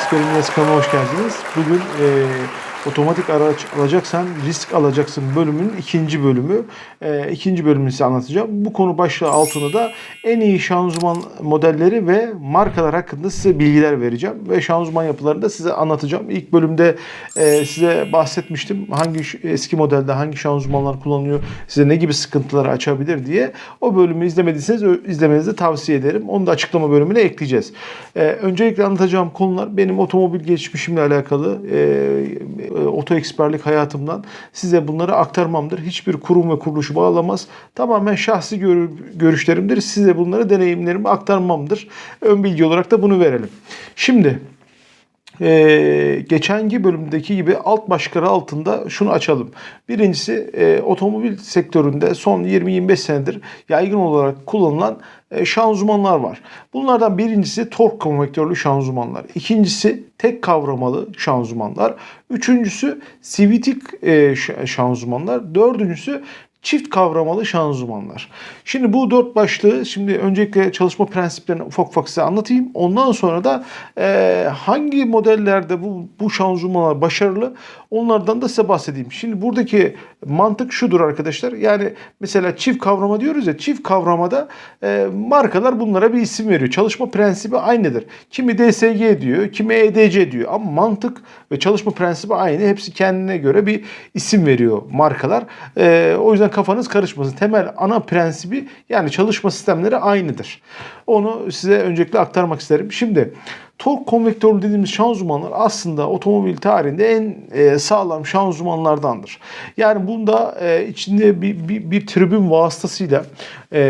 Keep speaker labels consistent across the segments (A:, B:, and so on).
A: Experiment Yes kanalıma hoş geldiniz. Bugün e, otomatik araç alacaksan risk alacaksın bölümünün ikinci bölümü. E, ikinci bölümünü size anlatacağım. Bu konu başlığı altında da en iyi şanzıman modelleri ve markalar hakkında size bilgiler vereceğim. Ve şanzıman yapılarını da size anlatacağım. İlk bölümde e, size bahsetmiştim. Hangi eski modelde hangi şanzımanlar kullanılıyor, size ne gibi sıkıntıları açabilir diye. O bölümü izlemediyseniz izlemenizi tavsiye ederim. Onu da açıklama bölümüne ekleyeceğiz. E, öncelikle anlatacağım konular benim otomobil geçmişimle alakalı e, oto eksperlik hayatımdan size bunları aktarmamdır. Hiçbir kurum ve kuruluşu bağlamaz. Tamamen şahsi gör- görüşlerimdir. Size bunları deneyimlerimi aktarmamdır. Ön bilgi olarak da bunu verelim. Şimdi ee, geçenki bölümdeki gibi alt başlıkları altında şunu açalım. Birincisi e, otomobil sektöründe son 20-25 senedir yaygın olarak kullanılan e, şanzımanlar var. Bunlardan birincisi tork konvektörlü şanzımanlar. İkincisi tek kavramalı şanzımanlar. Üçüncüsü sivitik e, şanzımanlar. Dördüncüsü çift kavramalı şanzımanlar. Şimdi bu dört başlığı şimdi öncelikle çalışma prensiplerini ufak ufak size anlatayım. Ondan sonra da e, hangi modellerde bu, bu şanzımanlar başarılı onlardan da size bahsedeyim. Şimdi buradaki mantık şudur arkadaşlar. Yani mesela çift kavrama diyoruz ya çift kavramada e, markalar bunlara bir isim veriyor. Çalışma prensibi aynıdır. Kimi DSG diyor, kimi EDC diyor. Ama mantık ve çalışma prensibi aynı. Hepsi kendine göre bir isim veriyor markalar. E, o yüzden kafanız karışmasın. Temel ana prensibi yani çalışma sistemleri aynıdır. Onu size öncelikle aktarmak isterim. Şimdi tork konvektörlü dediğimiz şanzımanlar aslında otomobil tarihinde en e, sağlam şanzımanlardandır. Yani bunda e, içinde bir, bir, bir tribün vasıtasıyla e,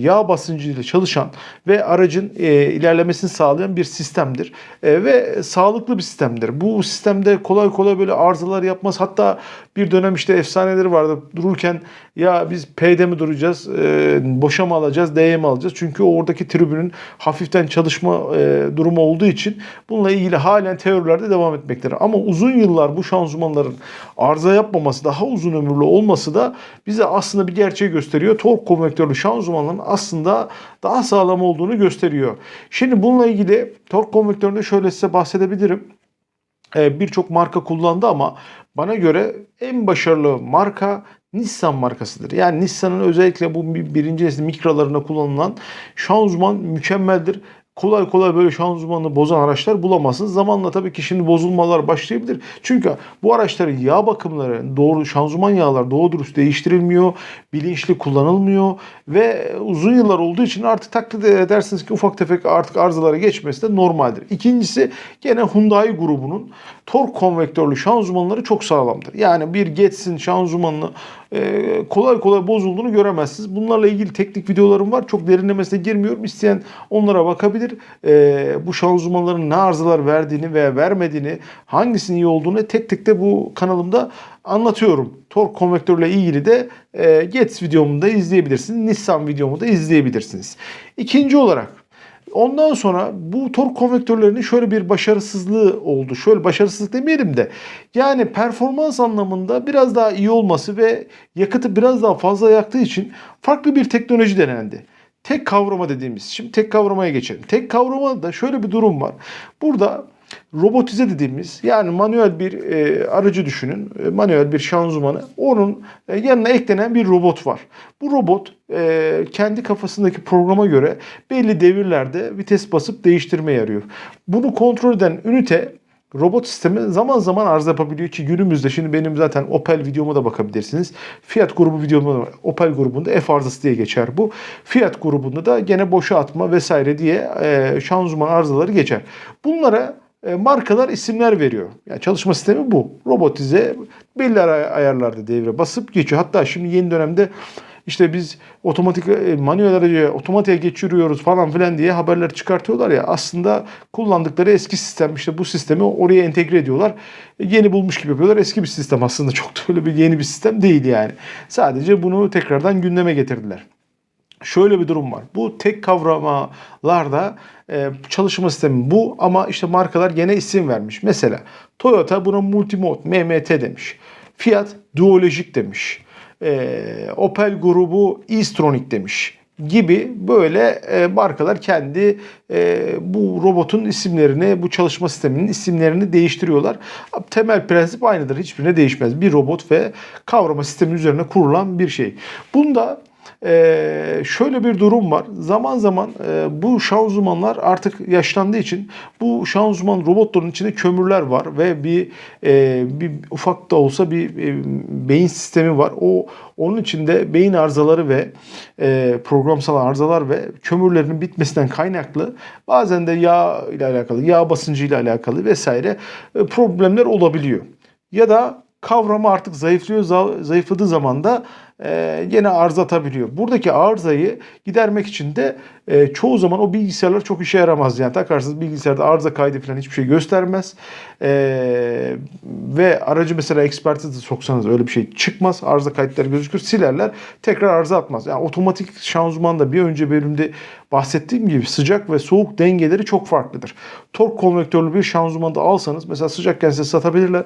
A: yağ basıncıyla çalışan ve aracın e, ilerlemesini sağlayan bir sistemdir. E, ve sağlıklı bir sistemdir. Bu sistemde kolay kolay böyle arızalar yapmaz. Hatta bir dönem işte efsaneleri vardı. Dururken ya biz P'de mi duracağız, e, boşa mı alacağız, D'ye mi alacağız? Çünkü oradaki tribünün hafiften çalışma e, durumu olduğu için bununla ilgili halen teorilerde devam etmektedir. Ama uzun yıllar bu şanzımanların arıza yapmaması, daha uzun ömürlü olması da bize aslında bir gerçeği gösteriyor. Tork konvektörlü şanzımanların aslında daha sağlam olduğunu gösteriyor. Şimdi bununla ilgili tork konvektöründe şöyle size bahsedebilirim. Ee, birçok marka kullandı ama bana göre en başarılı marka Nissan markasıdır. Yani Nissan'ın özellikle bu bir- birinci nesil mikrolarında kullanılan şanzıman mükemmeldir. Kolay kolay böyle şanzımanı bozan araçlar bulamazsınız. Zamanla tabii ki şimdi bozulmalar başlayabilir. Çünkü bu araçların yağ bakımları, doğru şanzıman yağlar doğru dürüst değiştirilmiyor, bilinçli kullanılmıyor ve uzun yıllar olduğu için artık taklit edersiniz ki ufak tefek artık arızalara geçmesi de normaldir. İkincisi gene Hyundai grubunun tork konvektörlü şanzımanları çok sağlamdır. Yani bir Getz'in şanzımanını kolay kolay bozulduğunu göremezsiniz. Bunlarla ilgili teknik videolarım var. Çok derinlemesine girmiyorum. İsteyen onlara bakabilir. E, bu şanzımanların ne arızalar verdiğini veya vermediğini, hangisinin iyi olduğunu tek tek de bu kanalımda anlatıyorum. Tork konvektörle ilgili de e, Getz videomu da izleyebilirsiniz. Nissan videomu da izleyebilirsiniz. İkinci olarak Ondan sonra bu tork konvektörlerinin şöyle bir başarısızlığı oldu. Şöyle başarısızlık demeyelim de yani performans anlamında biraz daha iyi olması ve yakıtı biraz daha fazla yaktığı için farklı bir teknoloji denendi. Tek kavrama dediğimiz. Şimdi tek kavramaya geçelim. Tek kavramada şöyle bir durum var. Burada robotize dediğimiz yani manuel bir e, aracı düşünün. E, manuel bir şanzımanı. Onun e, yanına eklenen bir robot var. Bu robot e, kendi kafasındaki programa göre belli devirlerde vites basıp değiştirmeye yarıyor. Bunu kontrol eden ünite robot sistemi zaman zaman arıza yapabiliyor ki günümüzde şimdi benim zaten Opel videoma da bakabilirsiniz. Fiat grubu videomda da. Opel grubunda F arızası diye geçer bu. Fiat grubunda da gene boşa atma vesaire diye e, şanzıman arızaları geçer. Bunlara markalar isimler veriyor. Yani çalışma sistemi bu. Robotize belli ay- ayarlarda devre basıp geçiyor. Hatta şimdi yeni dönemde işte biz otomatik e, manuel aracı otomatiğe geçiriyoruz falan filan diye haberler çıkartıyorlar ya aslında kullandıkları eski sistem işte bu sistemi oraya entegre ediyorlar. E, Yeni bulmuş gibi yapıyorlar. Eski bir sistem aslında çok da öyle bir yeni bir sistem değil yani. Sadece bunu tekrardan gündeme getirdiler. Şöyle bir durum var. Bu tek kavramalarda e, çalışma sistemi bu ama işte markalar gene isim vermiş. Mesela Toyota buna Multimode, MMT demiş. Fiat Duolojik demiş. E, Opel grubu e-Stronic demiş. gibi böyle e, markalar kendi e, bu robotun isimlerini, bu çalışma sisteminin isimlerini değiştiriyorlar. Temel prensip aynıdır. Hiçbirine değişmez. Bir robot ve kavrama sistemi üzerine kurulan bir şey. Bunda ee, şöyle bir durum var. Zaman zaman e, bu şanzımanlar artık yaşlandığı için bu şanzıman robotların içinde kömürler var ve bir e, bir ufak da olsa bir e, beyin sistemi var. O onun içinde beyin arızaları ve programsal arızalar ve kömürlerin bitmesinden kaynaklı bazen de yağ ile alakalı, yağ basıncı ile alakalı vesaire problemler olabiliyor. Ya da kavrama artık zayıflıyor. Za- Zayıfladığı zaman da gene arıza atabiliyor. Buradaki arızayı gidermek için de e, çoğu zaman o bilgisayarlar çok işe yaramaz. Yani takarsınız bilgisayarda arıza kaydı falan hiçbir şey göstermez. E, ve aracı mesela ekspertize soksanız öyle bir şey çıkmaz. Arıza kayıtları gözükür. Silerler. Tekrar arıza atmaz. Yani otomatik şanzımanda bir önce bölümde bahsettiğim gibi sıcak ve soğuk dengeleri çok farklıdır. Tork konvektörlü bir şanzımanda alsanız mesela sıcakken size satabilirler.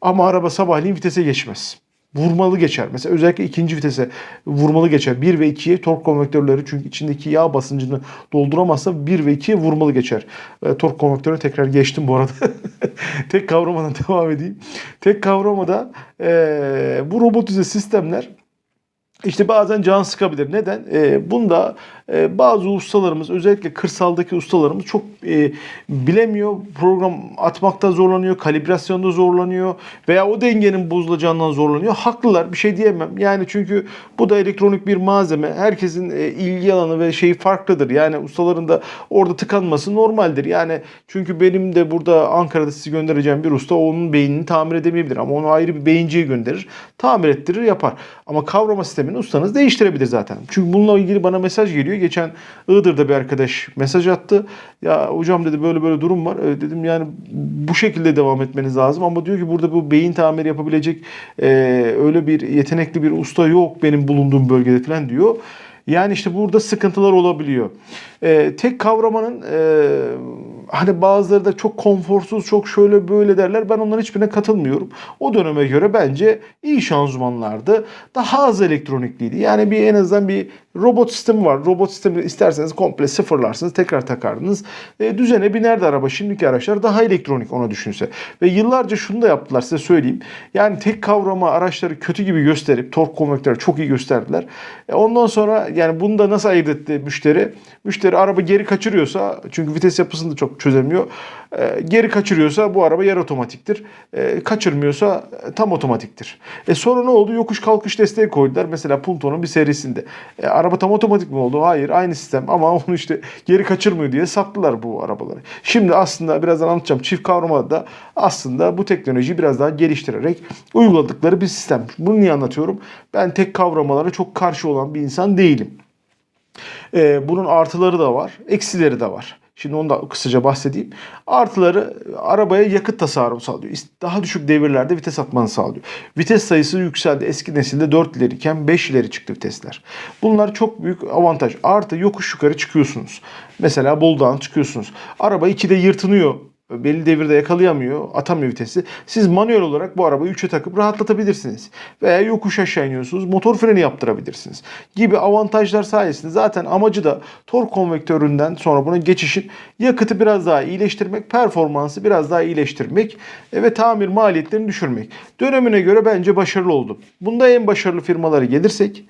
A: Ama araba sabahleyin vitese geçmez. Vurmalı geçer. Mesela özellikle ikinci vitese vurmalı geçer. 1 ve 2'ye tork konvektörleri çünkü içindeki yağ basıncını dolduramazsa 1 ve 2'ye vurmalı geçer. E, tork konvektörüne tekrar geçtim bu arada. Tek kavramadan devam edeyim. Tek kavramada e, bu robotize sistemler işte bazen can sıkabilir. Neden? E, bunda e, bazı ustalarımız özellikle kırsaldaki ustalarımız çok e, bilemiyor. Program atmakta zorlanıyor, kalibrasyonda zorlanıyor veya o dengenin bozulacağından zorlanıyor. Haklılar bir şey diyemem. Yani çünkü bu da elektronik bir malzeme. Herkesin e, ilgi alanı ve şeyi farklıdır. Yani ustaların da orada tıkanması normaldir. Yani çünkü benim de burada Ankara'da sizi göndereceğim bir usta onun beynini tamir edemeyebilir ama onu ayrı bir beyinciye gönderir. Tamir ettirir yapar. Ama kavrama sistemini ustanız değiştirebilir zaten. Çünkü bununla ilgili bana mesaj geliyor. Geçen Iğdır'da bir arkadaş mesaj attı. Ya hocam dedi böyle böyle durum var. E, dedim yani bu şekilde devam etmeniz lazım. Ama diyor ki burada bu beyin tamiri yapabilecek e, öyle bir yetenekli bir usta yok benim bulunduğum bölgede falan diyor. Yani işte burada sıkıntılar olabiliyor. E, tek kavramanın e, hani bazıları da çok konforsuz, çok şöyle böyle derler. Ben onların hiçbirine katılmıyorum. O döneme göre bence iyi şanzımanlardı. Daha az elektronikliydi. Yani bir en azından bir robot sistemi var. Robot sistemi isterseniz komple sıfırlarsınız, tekrar takardınız. E, düzene binerdi araba. Şimdiki araçlar daha elektronik ona düşünse. Ve yıllarca şunu da yaptılar size söyleyeyim. Yani tek kavrama araçları kötü gibi gösterip tork konvektörü çok iyi gösterdiler. E, ondan sonra yani bunu da nasıl ayırt etti müşteri? Müşteri araba geri kaçırıyorsa çünkü vites yapısını da çok çözemiyor. E, geri kaçırıyorsa bu araba yarı otomatiktir. E, kaçırmıyorsa e, tam otomatiktir. E sonra ne oldu? Yokuş kalkış desteği koydular. Mesela Punto'nun bir serisinde. E, araba tam otomatik mi oldu? Hayır. Aynı sistem ama onu işte geri kaçırmıyor diye sattılar bu arabaları. Şimdi aslında birazdan anlatacağım. Çift kavramada da aslında bu teknolojiyi biraz daha geliştirerek uyguladıkları bir sistem. Bunu niye anlatıyorum? Ben tek kavramalara çok karşı olan bir insan değilim. Ee, bunun artıları da var, eksileri de var. Şimdi onu da kısaca bahsedeyim. Artıları arabaya yakıt tasarrufu sağlıyor. Daha düşük devirlerde vites atmanı sağlıyor. Vites sayısı yükseldi. Eski nesilde 4 ileriyken 5 ileri çıktı vitesler. Bunlar çok büyük avantaj. Artı yokuş yukarı çıkıyorsunuz. Mesela Bolu'dan çıkıyorsunuz. Araba 2'de yırtınıyor belli devirde yakalayamıyor, atamıyor vitesi. Siz manuel olarak bu arabayı 3'e takıp rahatlatabilirsiniz. Veya yokuş aşağı iniyorsunuz, motor freni yaptırabilirsiniz. Gibi avantajlar sayesinde zaten amacı da tork konvektöründen sonra buna geçişin yakıtı biraz daha iyileştirmek, performansı biraz daha iyileştirmek e, ve tamir maliyetlerini düşürmek. Dönemine göre bence başarılı oldu. Bunda en başarılı firmaları gelirsek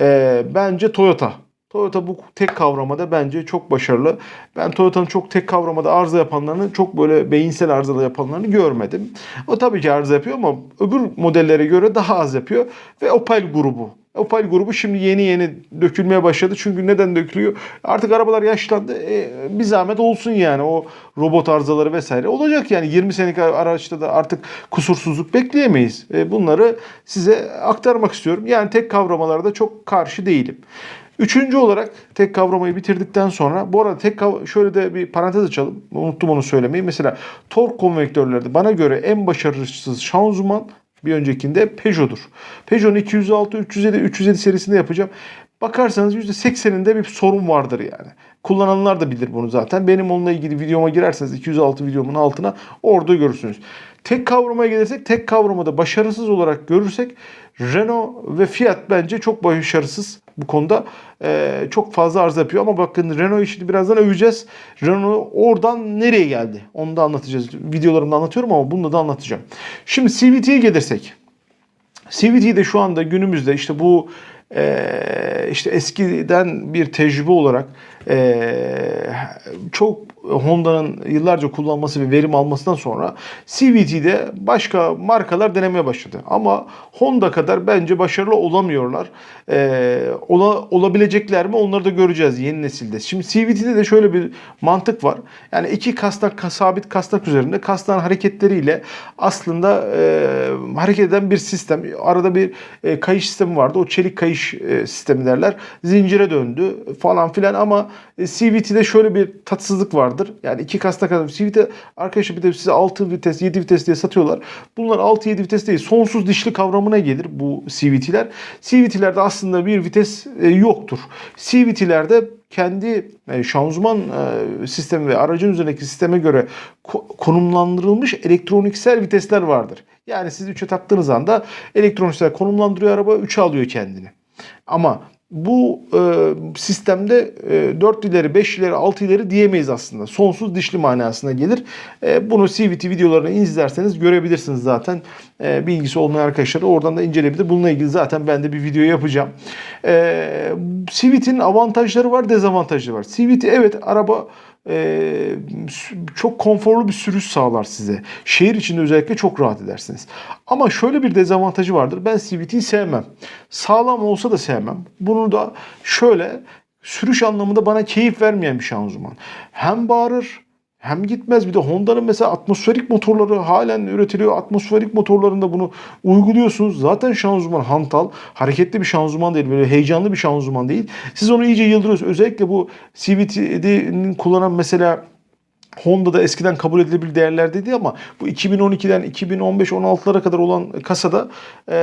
A: e, bence Toyota. Toyota bu tek kavramada bence çok başarılı. Ben Toyota'nın çok tek kavramada arıza yapanlarını, çok böyle beyinsel arızalı yapanlarını görmedim. O tabii ki arıza yapıyor ama öbür modellere göre daha az yapıyor. Ve Opel grubu. Opel grubu şimdi yeni yeni dökülmeye başladı. Çünkü neden dökülüyor? Artık arabalar yaşlandı. E, bir zahmet olsun yani o robot arızaları vesaire. Olacak yani 20 senelik araçta da artık kusursuzluk bekleyemeyiz. E, bunları size aktarmak istiyorum. Yani tek kavramalarda çok karşı değilim. Üçüncü olarak tek kavramayı bitirdikten sonra bu arada tek kav- şöyle de bir parantez açalım. Unuttum onu söylemeyi. Mesela tork konvektörlerde bana göre en başarısız şanzıman bir öncekinde Peugeot'dur. Peugeot'un 206, 307, 307 serisinde yapacağım. bakarsanız %80'inde bir sorun vardır yani. Kullananlar da bilir bunu zaten. Benim onunla ilgili videoma girerseniz 206 videomun altına orada görürsünüz. Tek kavramaya gelirsek tek kavramada başarısız olarak görürsek Renault ve Fiat bence çok başarısız bu konuda. Ee, çok fazla arz yapıyor ama bakın Renault işini birazdan öveceğiz. Renault oradan nereye geldi? Onu da anlatacağız. Videolarımda anlatıyorum ama bunu da anlatacağım. Şimdi CVT'ye gelirsek. CVT'de şu anda günümüzde işte bu e, işte eskiden bir tecrübe olarak e, çok Honda'nın yıllarca kullanması ve verim almasından sonra CVT'de başka markalar denemeye başladı. Ama Honda kadar bence başarılı olamıyorlar. E, ola, olabilecekler mi onları da göreceğiz yeni nesilde. Şimdi CVT'de de şöyle bir mantık var. Yani iki kasnak sabit kasnak üzerinde kasnağın hareketleriyle aslında e, hareket eden bir sistem. Arada bir e, kayış sistemi vardı. O çelik kayış e, sistemi derler. Zincire döndü falan filan ama e, CVT'de şöyle bir tatsızlık vardır. Yani iki kasnak kadar. CVT arkadaşlar bir de size 6 vites, 7 vites diye satıyorlar. Bunlar 6-7 vites değil. Sonsuz dişli kavramına gelir bu CVT'ler. CVT'lerde aslında bir vites e, yoktur. CVT'lerde kendi e, şanzıman e, sistemi ve aracın üzerindeki sisteme göre ko- konumlandırılmış elektroniksel vitesler vardır. Yani siz 3'e taktığınız anda elektroniksel konumlandırıyor araba 3'e alıyor kendini. Ama bu e, sistemde e, 4 ileri, 5 ileri, 6 ileri diyemeyiz aslında. Sonsuz dişli manasına gelir. E, bunu CVT videolarını izlerseniz görebilirsiniz zaten. E, bilgisi olmayan arkadaşlar oradan da inceleyebilir. Bununla ilgili zaten ben de bir video yapacağım. E, CVT'nin avantajları var, dezavantajları var. CVT evet araba e, çok konforlu bir sürüş sağlar size. Şehir içinde özellikle çok rahat edersiniz. Ama şöyle bir dezavantajı vardır. Ben CVT'yi sevmem. Sağlam olsa da sevmem. Bunu da şöyle sürüş anlamında bana keyif vermeyen bir şanzıman. Hem bağırır hem gitmez. Bir de Honda'nın mesela atmosferik motorları halen üretiliyor. Atmosferik motorlarında bunu uyguluyorsunuz. Zaten şanzıman hantal. Hareketli bir şanzıman değil. Böyle heyecanlı bir şanzıman değil. Siz onu iyice yıldırıyorsunuz. Özellikle bu CVT'nin kullanan mesela Honda'da eskiden kabul edilebilir değerlerdeydi ama bu 2012'den 2015-16'lara kadar olan kasada eee,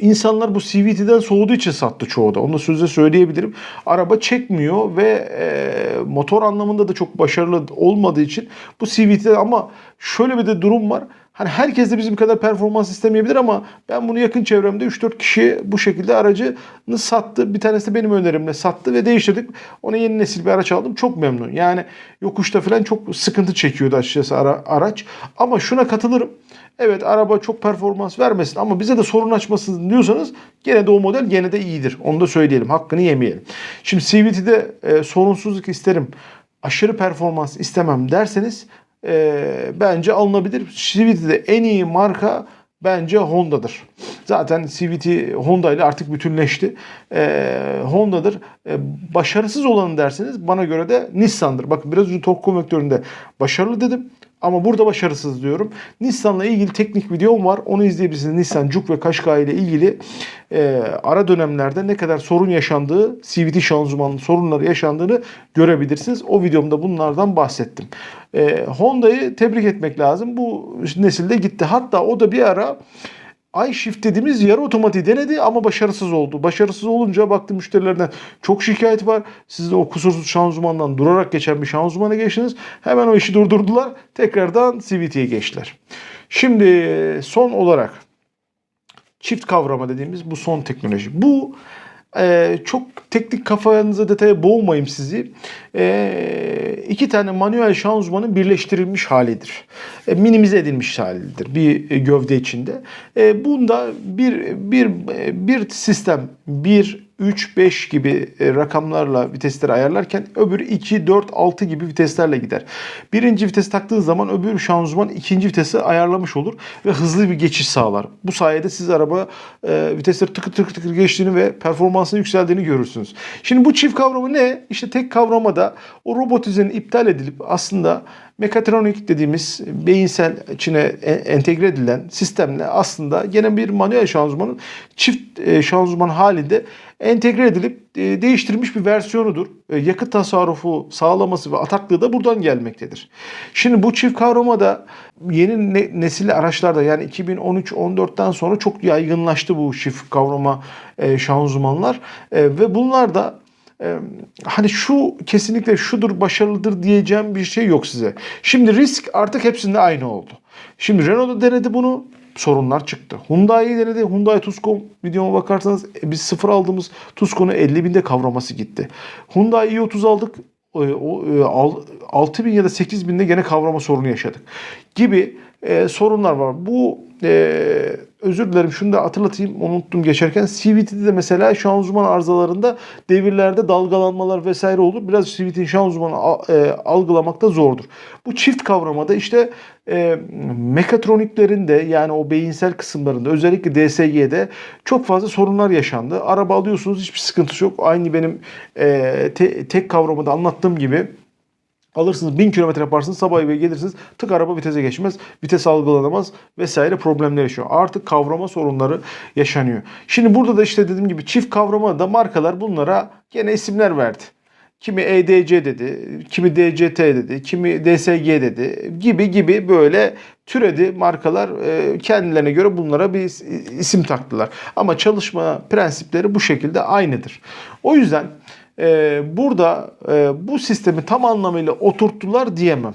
A: insanlar bu CVT'den soğuduğu için sattı çoğu da. Onu da sözle söyleyebilirim. Araba çekmiyor ve eee, motor anlamında da çok başarılı olmadığı için bu CVT'den ama şöyle bir de durum var. Hani herkes de bizim kadar performans istemeyebilir ama ben bunu yakın çevremde 3-4 kişi bu şekilde aracını sattı. Bir tanesi de benim önerimle sattı ve değiştirdik. Ona yeni nesil bir araç aldım. Çok memnun. Yani yokuşta falan çok sıkıntı çekiyordu açıkçası ara, araç. Ama şuna katılırım. Evet araba çok performans vermesin ama bize de sorun açmasın diyorsanız gene de o model gene de iyidir. Onu da söyleyelim. Hakkını yemeyelim. Şimdi CVT'de e, sorunsuzluk isterim. Aşırı performans istemem derseniz e, bence alınabilir. CVT'de en iyi marka bence Honda'dır. Zaten CVT Honda ile artık bütünleşti. E, Honda'dır. E, başarısız olanı derseniz bana göre de Nissan'dır. Bakın biraz önce tork konvektöründe başarılı dedim. Ama burada başarısız diyorum. Nissan'la ilgili teknik videom var. Onu izleyebilirsiniz. Nissan Juke ve Qashqai ile ilgili e, ara dönemlerde ne kadar sorun yaşandığı, CVT şanzımanın sorunları yaşandığını görebilirsiniz. O videomda bunlardan bahsettim. E, Honda'yı tebrik etmek lazım. Bu nesilde gitti. Hatta o da bir ara iShift dediğimiz yarı otomatiği denedi ama başarısız oldu. Başarısız olunca baktım müşterilerden çok şikayet var. Siz de o kusursuz şanzımandan durarak geçen bir şanzımana geçtiniz. Hemen o işi durdurdular. Tekrardan CVT'ye geçtiler. Şimdi son olarak çift kavrama dediğimiz bu son teknoloji. Bu e, çok teknik kafanıza detaya boğmayayım sizi. E, iki tane manuel şanzımanın birleştirilmiş halidir. E, minimize edilmiş halidir bir gövde içinde. E, bunda bir bir bir sistem 1 3, 5 gibi e, rakamlarla vitesleri ayarlarken öbür 2, 4, 6 gibi viteslerle gider. Birinci vites taktığı zaman öbür şanzıman ikinci vitesi ayarlamış olur ve hızlı bir geçiş sağlar. Bu sayede siz araba e, vitesleri tıkır tıkır tıkır geçtiğini ve performansının yükseldiğini görürsünüz. Şimdi bu çift kavramı ne? İşte tek kavramada o robotizenin iptal edilip aslında Mekatronik dediğimiz beyinsel içine e- entegre edilen sistemle aslında gene bir manuel şanzımanın çift e, şanzıman halinde entegre edilip e, değiştirilmiş bir versiyonudur. Yakıt tasarrufu sağlaması ve ataklığı da buradan gelmektedir. Şimdi bu çift kavrama da yeni ne- nesil araçlarda yani 2013-14'ten sonra çok yaygınlaştı bu çift kavrama şanzımanlar ve bunlar da e, hani şu kesinlikle şudur başarılıdır diyeceğim bir şey yok size. Şimdi risk artık hepsinde aynı oldu. Şimdi Renault da denedi bunu sorunlar çıktı. Hyundai denedi. Hyundai Tucson videoma bakarsanız e, biz sıfır aldığımız Tucson'u 50 binde kavraması gitti. Hyundai i30 aldık. E, o, e, al- 6000 ya da 8000'de gene kavrama sorunu yaşadık. Gibi e, sorunlar var. Bu e, özür dilerim şunu da hatırlatayım unuttum geçerken CVT'de de mesela şanzıman arızalarında devirlerde dalgalanmalar vesaire olur. Biraz CVT'nin şanzımanı e, algılamakta zordur. Bu çift kavramada işte e, mekatroniklerin de yani o beyinsel kısımlarında özellikle DSG'de çok fazla sorunlar yaşandı. Araba alıyorsunuz hiçbir sıkıntısı yok. Aynı benim e, te- tek kavramada anlattığım gibi Alırsınız 1000 kilometre yaparsınız sabah eve gelirsiniz tık araba vitese geçmez. Vites algılanamaz vesaire problemler yaşıyor. Artık kavrama sorunları yaşanıyor. Şimdi burada da işte dediğim gibi çift kavrama da markalar bunlara gene isimler verdi. Kimi EDC dedi, kimi DCT dedi, kimi DSG dedi gibi gibi böyle türedi markalar e, kendilerine göre bunlara bir is- isim taktılar. Ama çalışma prensipleri bu şekilde aynıdır. O yüzden e, burada e, bu sistemi tam anlamıyla oturttular diyemem.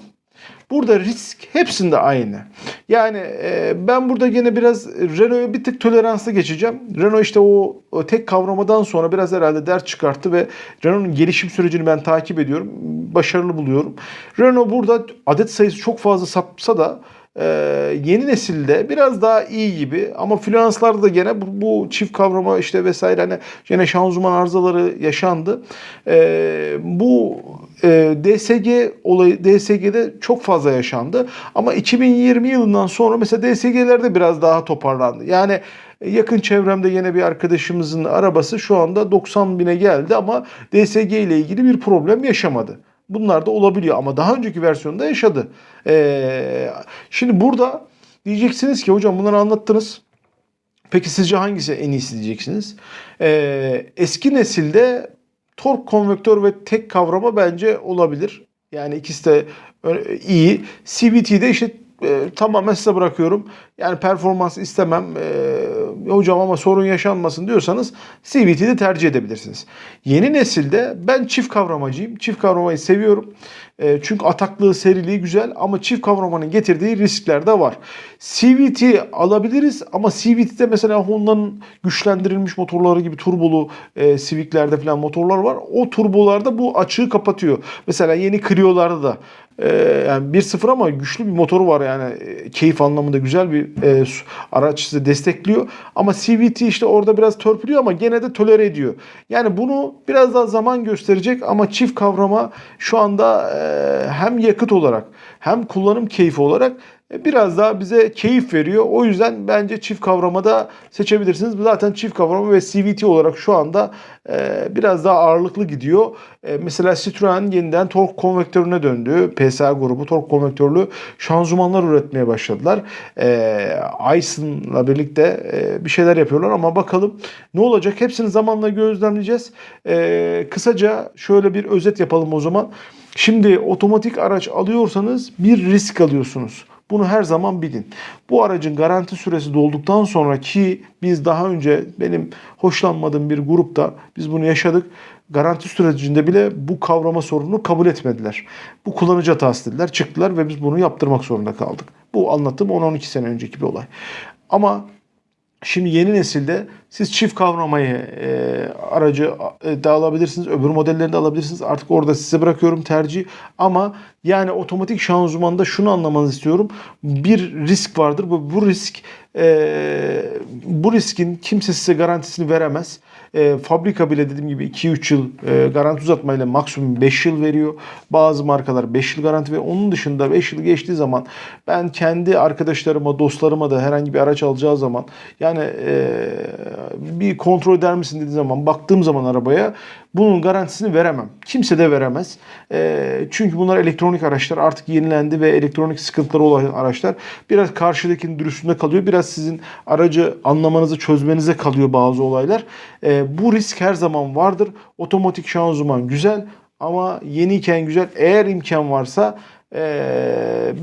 A: Burada risk hepsinde aynı. Yani e, ben burada gene biraz Renault'a bir tık toleranslı geçeceğim. Renault işte o, o tek kavramadan sonra biraz herhalde ders çıkarttı ve Renault'un gelişim sürecini ben takip ediyorum. Başarılı buluyorum. Renault burada adet sayısı çok fazla satsa da e, yeni nesilde biraz daha iyi gibi ama finanslarda da gene bu, bu çift kavrama işte vesaire hani gene şanzıman arızaları yaşandı. E, bu e, DSG olayı DSG'de çok fazla yaşandı ama 2020 yılından sonra mesela DSG'lerde biraz daha toparlandı. Yani yakın çevremde yine bir arkadaşımızın arabası şu anda 90 bine geldi ama DSG ile ilgili bir problem yaşamadı. Bunlar da olabiliyor ama daha önceki versiyonda yaşadı. Ee, şimdi burada diyeceksiniz ki hocam bunları anlattınız. Peki sizce hangisi en iyisi diyeceksiniz. Ee, eski nesilde tork konvektör ve tek kavrama bence olabilir. Yani ikisi de ö- iyi. CVT'de işte e, tamamen size bırakıyorum. Yani performans istemem. E, hocam ama sorun yaşanmasın diyorsanız CVT'de tercih edebilirsiniz. Yeni nesilde ben çift kavramacıyım. Çift kavramayı seviyorum. E, çünkü ataklığı, seriliği güzel ama çift kavramanın getirdiği riskler de var. CVT alabiliriz ama CVT'de mesela Honda'nın güçlendirilmiş motorları gibi turbolu e, Civic'lerde falan motorlar var. O turbolarda bu açığı kapatıyor. Mesela yeni Clio'larda da e, yani 1.0 ama güçlü bir motoru var yani e, keyif anlamında güzel bir e, su- araç sizi destekliyor. Ama CVT işte orada biraz törpülüyor ama gene de tolere ediyor. Yani bunu biraz daha zaman gösterecek ama çift kavrama şu anda e, hem yakıt olarak hem kullanım keyfi olarak e, biraz daha bize keyif veriyor. O yüzden bence çift kavramada seçebilirsiniz. Zaten çift kavrama ve CVT olarak şu anda e, biraz daha ağırlıklı gidiyor. E, mesela Citroen yeniden tork konvektörüne döndü. PSA grubu tork konvektörlü şanzımanlar üretmeye başladılar. E, Aysın'la birlikte e, bir şeyler yapıyorlar ama bakalım ne olacak? Hepsini zamanla gözlemleyeceğiz. E, kısaca şöyle bir özet yapalım o zaman. Şimdi otomatik araç alıyorsanız bir risk alıyorsunuz. Bunu her zaman bilin. Bu aracın garanti süresi dolduktan sonra ki biz daha önce benim hoşlanmadığım bir grupta biz bunu yaşadık. Garanti sürecinde bile bu kavrama sorununu kabul etmediler. Bu kullanıcı hatası dediler. Çıktılar ve biz bunu yaptırmak zorunda kaldık. Bu anlattığım 10-12 sene önceki bir olay. Ama Şimdi yeni nesilde siz çift kavramayı e, aracı e, da alabilirsiniz. Öbür modellerini de alabilirsiniz. Artık orada size bırakıyorum tercih. Ama yani otomatik şanzımanda şunu anlamanızı istiyorum. Bir risk vardır. Bu, bu risk e, bu riskin kimse size garantisini veremez. E, fabrika bile dediğim gibi 2-3 yıl e, garanti uzatmayla maksimum 5 yıl veriyor. Bazı markalar 5 yıl garanti veriyor. Onun dışında 5 yıl geçtiği zaman ben kendi arkadaşlarıma, dostlarıma da herhangi bir araç alacağı zaman yani e, bir kontrol eder misin dediği zaman baktığım zaman arabaya bunun garantisini veremem. Kimse de veremez. E, çünkü bunlar elektronik araçlar artık yenilendi ve elektronik sıkıntıları olan araçlar biraz karşıdakinin dürüstünde kalıyor. Biraz sizin aracı anlamanızı çözmenize kalıyor bazı olaylar. E, bu risk her zaman vardır. Otomatik şanzıman güzel ama yeniyken güzel. Eğer imkan varsa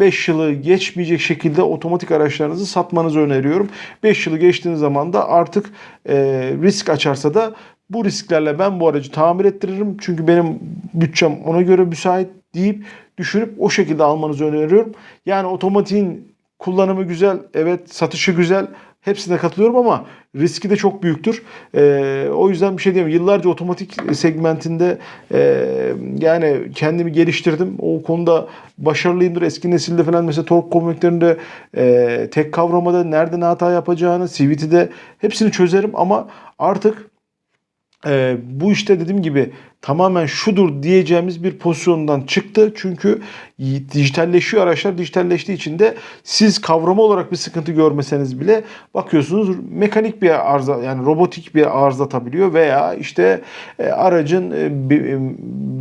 A: 5 yılı geçmeyecek şekilde otomatik araçlarınızı satmanızı öneriyorum. 5 yılı geçtiğiniz zaman da artık e, risk açarsa da bu risklerle ben bu aracı tamir ettiririm. Çünkü benim bütçem ona göre müsait deyip düşünüp o şekilde almanızı öneriyorum. Yani otomatiğin kullanımı güzel, evet satışı güzel. Hepsine katılıyorum ama riski de çok büyüktür. Ee, o yüzden bir şey diyeyim. Yıllarca otomatik segmentinde e, yani kendimi geliştirdim. O konuda başarılıyımdır. Eski nesilde falan mesela tork konvektöründe e, tek kavramada nerede ne hata yapacağını, CVT'de hepsini çözerim ama artık ee, bu işte dediğim gibi tamamen şudur diyeceğimiz bir pozisyondan çıktı. Çünkü dijitalleşiyor araçlar. Dijitalleştiği için de siz kavrama olarak bir sıkıntı görmeseniz bile bakıyorsunuz mekanik bir arıza yani robotik bir arızatabiliyor veya işte e, aracın e, e,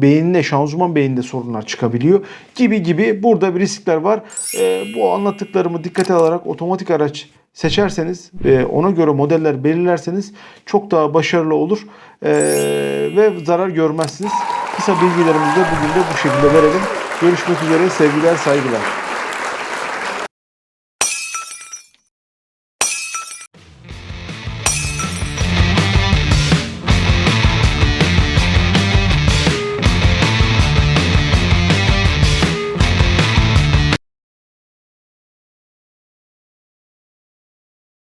A: beyninde şanzıman beyninde sorunlar çıkabiliyor gibi gibi burada bir riskler var. Bu anlattıklarımı dikkate alarak otomatik araç seçerseniz ona göre modeller belirlerseniz çok daha başarılı olur Ee, ve zarar görmezsiniz. Kısa bilgilerimizi de bugün de bu şekilde verelim. Görüşmek üzere sevgiler saygılar.